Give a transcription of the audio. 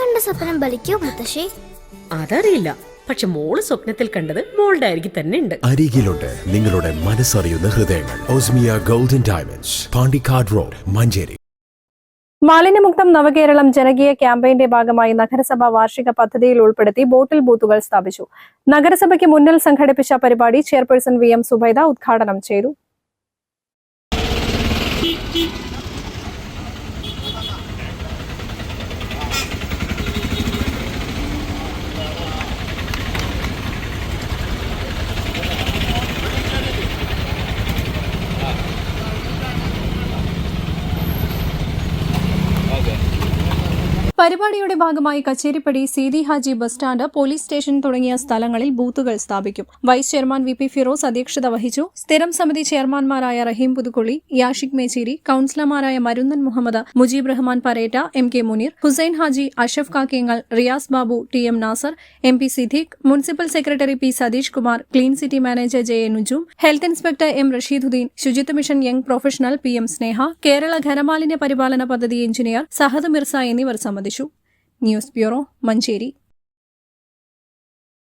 കണ്ട സ്വപ്നം ബലിക്കോ മുത്തശ്ശി? അതറിയില്ല. പക്ഷെ മോൾ സ്വപ്നത്തിൽ കണ്ടത് മോളുടെ അരികിൽ തന്നെ ഉണ്ട്. അരികിലുണ്ട് നിങ്ങളുടെ മനസ്സറിയുന്ന ഹൃദയങ്ങൾ. Osmia golden diamonds Pandikkad road Manjeri. മാലിന്യമുക്തം നവകേരളം ജനകീയ ക്യാമ്പയിന്റെ ഭാഗമായി നഗരസഭ വാർഷിക പദ്ധതിയിൽ ഉൾപ്പെടുത്തി ബോട്ടിൽ ബൂത്തുകൾ സ്ഥാപിച്ചു. നഗരസഭയ്ക്ക് മുന്നിൽ സംഘടിപ്പിച്ച പരിപാടി ചെയർപേഴ്സൺ വി എം സുബൈദ ഉദ്ഘാടനം ചെയ്തു. പരിപാടിയുടെ ഭാഗമായി Kacheripady Seethi Haji bus stand police station തുടങ്ങിയ സ്ഥലങ്ങളിൽ ബൂത്തുകൾ സ്ഥാപിക്കും. Vice chairman V P Firoz അധ്യക്ഷത വഹിച്ചു. സ്ഥിരം സമിതി ചെയർമാൻമാരായ റഹീം പുതുക്കുളി Yashik Mecheri കൌൺസിലർമാരായ Marunnan Muhammad Mujeeb Rahman Paretta M K Muneer Hussain Haji Ashraf Kakkengal Riyas Babu T M Nasar M P Siddique municipal secretary P Satheesh Kumar clean city manager J A Nuju health inspector M Rasheeduddin ശുചിത്വ mission young professional P M Sneha Kerala ഖരമാലിന്യ പരിപാലന പദ്ധതി engineer Sahad Mirza എന്നിവർ സംബന്ധിച്ചു news bureau Manjeri